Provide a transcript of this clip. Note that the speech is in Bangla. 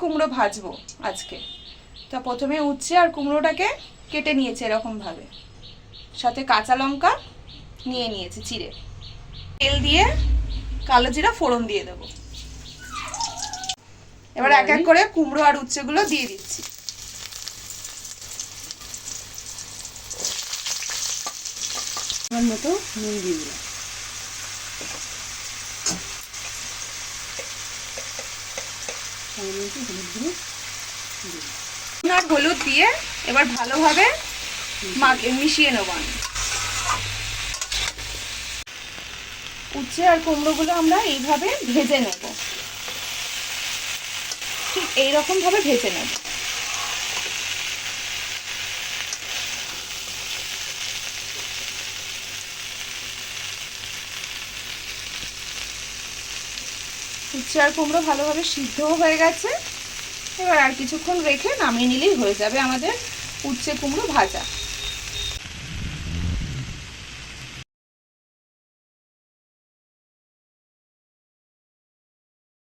কুমড়ো ভাজবো আজকে। তা প্রথমে উচ্ছে আর কুমড়োটাকে কেটে নিয়েছে এরকমভাবে। সাথে কাঁচা লঙ্কা নিয়ে নিয়েছি চিড়ে। তেল দিয়ে কালো জিরা ফোড়ন দিয়ে দেবো। এবার এক এক করে কুমড়ো আর উচ্ছেগুলো দিয়ে দিচ্ছি। আমার মতো নুন দিয়ে দিলাম। সামান্য হলুদ দিয়ে এবার ভালোভাবে মাকে মিশিয়ে নেব আমি। উচ্ছে আর কুমড়োগুলো আমরা এইভাবে ভেজে নেব। ঠিক এইরকম ভাবে ভেজে নেব। উচ্ছে আর কুমড়ো ভালোভাবে সিদ্ধও হয়ে গেছে। এবার আর কিছুক্ষণ রেখে নামিয়ে নিলেই হয়ে যাবে আমাদের উচ্ছে কুমড়ো ভাজা।